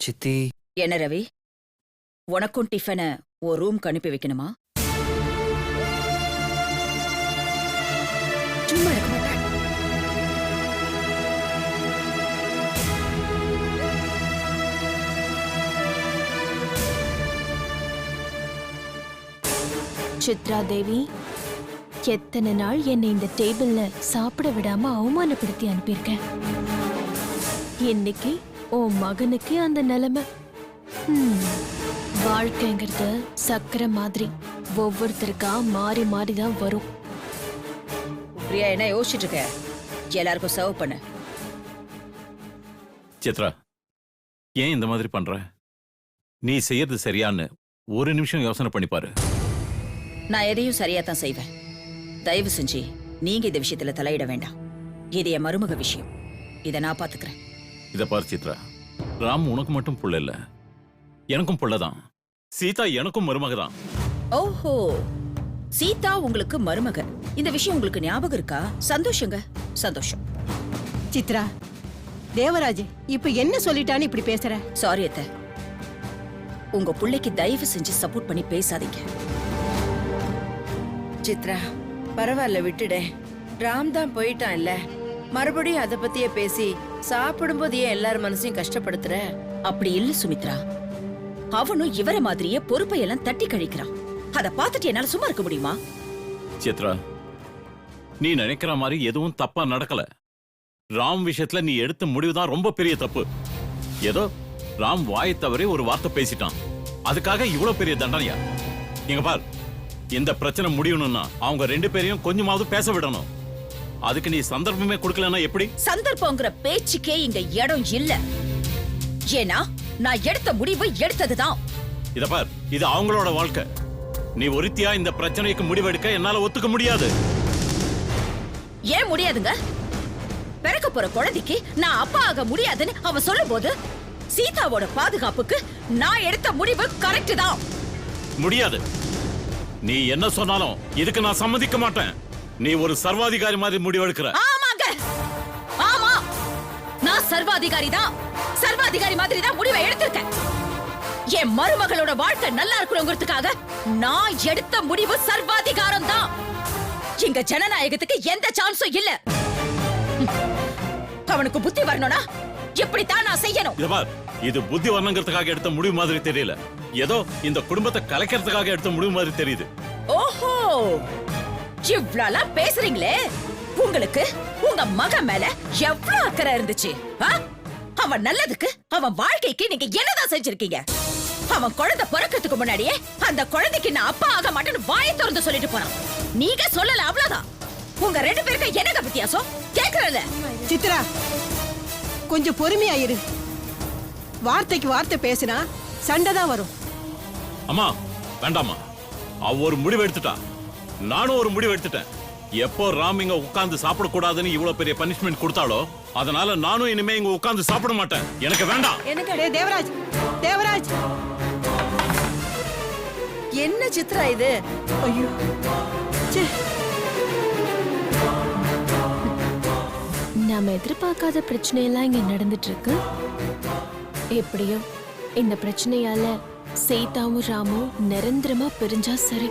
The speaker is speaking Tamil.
சித்தி. என்ன ரவி? உனக்கும் டிஃபனை ஒரு ரூம்க்கு அனுப்பி வைக்கணுமா? சும்மா இருக்க மாட்டேன். சித்ரா தேவி எத்தனை நாள் என்னை இந்த டேபிள்ல சாப்பிட விடாம அவமானப்படுத்தி அனுப்பியிருக்கேன் இன்னைக்கு உன் மகனுக்கு அந்த நிலைமை. ஹம், வாழ்க்கைங்கிறது சக்கரை மாதிரி. ஒவ்வொருத்தருக்கா மாறி மாறி தான் வரும். பிரியா என்ன யோசிச்சுட்டு இருக்க எல்லாருக்கும் சர்வ் பண்ணு. சித்ரா ஏன் இந்த மாதிரி பண்ற? நீ செய்யறது சரியான்னு ஒரு நிமிஷம் யோசனை பண்ணி பாரு. நான் எதையும் சரியா தான் செய்வேன். தயவு செஞ்சு நீங்க இந்த விஷயத்துல தலையிட வேண்டாம். இது என் மருமக விஷயம். இதை நான் பாத்துக்கிறேன். இத பாரு சித்ரா. ராம் உனக்கு மட்டும் புள்ள இல்ல. எனக்கும் புள்ளதான் சீதா எனக்கும் மருமக தான் ஓஹோ. சீதா உங்களுக்கு மருமக இந்த விஷயம் உங்களுக்கு ஞாபகம் இருக்கா? சந்தோஷங்க. சந்தோஷம். சித்ரா தேவராஜ் இப்ப என்ன சொல்லிட்டான்னு இப்படி பேசுற? சாரி அத்த. உங்க புள்ளைக்கு தயவு செஞ்சு சப்போர்ட் பண்ணி பேசாதீங்க. சித்ரா பரவாயில்ல விட்டுடு. ராம் தான் போயிட்டான் இல்ல மறுபடியும் அத பத்தியே பேசி சாப்பிடும்போது ஏன் எல்லார் மனசையும் கஷ்டப்படுத்துற? அப்படி இல்ல சுமித்ரா. அவனும் இவர மாதிரியே பொறுப்பை எல்லாம் தட்டி கழிக்கிறான். அத பார்த்துட்டு என்னால சும்மா இருக்க முடியுமா? சித்ரா நீ நினைக்கிற மாதிரி எதுவும் தப்பா நடக்கல. ராம் விஷயத்துல நீ எடுத்த முடிவுதான் ரொம்ப பெரிய தப்பு. ஏதோ ராம் வாயை தவறி ஒரு வார்த்தை பேசிட்டான். அதுக்காக இவ்வளவு பெரிய தண்டனையா? இங்க பார் இந்த பிரச்சனை முடியணும்னா அவங்க ரெண்டு பேரையும் கொஞ்சமாவது பேச விடணும். அதுக்கு நீ சந்தர்ப்பமே கொடுக்கலன்னா எப்படி? சந்தர்ப்பங்கிற பேச்சுக்கே இங்க இடம் இல்ல. ஏன்னா நான் எடுத்த முடிவு எடுத்ததுதான். இத பார் இது அவங்களோட வாழ்க்கை. நீ ஒருத்தியா இந்த பிரச்சனைக்கு முடிவெடுக்க என்னால ஒத்துக்க முடியாது. ஏன் முடியாதுங்க? பிறக்க போற குழந்தைக்கு நான் அப்பா ஆக முடியாதுன்னு அவன் சொல்லும்போது சீதாவோட பாதுகாப்புக்கு நான் எடுத்த முடிவு கரெக்ட் தான். முடியாது. நீ என்ன சொன்னாலும் இதுக்கு நான் சம்மதிக்க மாட்டேன். நீ ஒரு சர்வாதிகாரி மாதிரி முடிவெடுக்கிற. ஆமாங்க. ஆமா. நான் சர்வாதிகாரி தான் சர்வாதிகாரி மாதிரி தான் முடிவை எடுத்திருக்கேன். என் மருமகளோட வாழ்க்கை நல்லா இருக்கணுங்கிறதுக்காக நான் எடுத்த முடிவு சர்வாதிகாரம் தான் இங்க ஜனநாயகத்துக்கு எந்த சான்ஸும் இல்ல. அவனுக்கு புத்தி வரணும்னா இப்படித்தான் நான் செய்யணும்? இத பார். இது புத்தி வரணுங்கிறதுக்காக எடுத்த முடிவு மாதிரி தெரியல. ஏதோ இந்த குடும்பத்தை கலைக்கிறதுக்காக எடுத்த முடிவு மாதிரி தெரியுது. ஓஹோ. இவ்ளோலாம் பேசுறீங்களே? உங்களுக்கு உங்க மகன் மேல எவ்வளவு அக்கறை இருந்துச்சு ஆ? அவன் நல்லதுக்கு அவன் வாழ்க்கைக்கு நீங்க என்னதான் செஞ்சிருக்கீங்க? அவன் குழந்தை பிறக்கிறதுக்கு முன்னாடியே அந்த குழந்தைக்கு நான் அப்பா ஆக மாட்டேன்னு வாயை திறந்து சொல்லிட்டு போனான். நீங்க சொல்லல அவ்வளவுதான். உங்க ரெண்டு பேருக்கு என்னங்க வித்தியாசம்? கேக்குறல சித்ரா கொஞ்சம் பொறுமையா இரு. வார்த்தைக்கு வார்த்தை பேசினா சண்டை தான் வரும். அம்மா வேண்டாம்மா. அவ ஒரு முடிவு எடுத்துட்டா. நானும் ஒரு முடிவு எடுத்துட்டேன். எப்போ ராம் இங்க உட்கார்ந்து சாப்பிடக்கூடாதுன்னு இவ்வளவு பெரிய பனிஷ்மெண்ட் கொடுத்தாலோ அதனால நானும் இனிமே இங்க உட்கார்ந்து சாப்பிட மாட்டேன். எனக்கு வேண்டாம். எனக்கு தேவராஜ் தேவராஜ். என்ன சித்ரா இது? ஐயோ. ச்சே. நாம எதிர்பார்க்காத பிரச்சனையெல்லாம் இங்க நடந்துட்டு இருக்கு எப்படியோ இந்த பிரச்சனையால சீதாவும் ராமும் நிரந்தரமா பிரிஞ்சா சரி.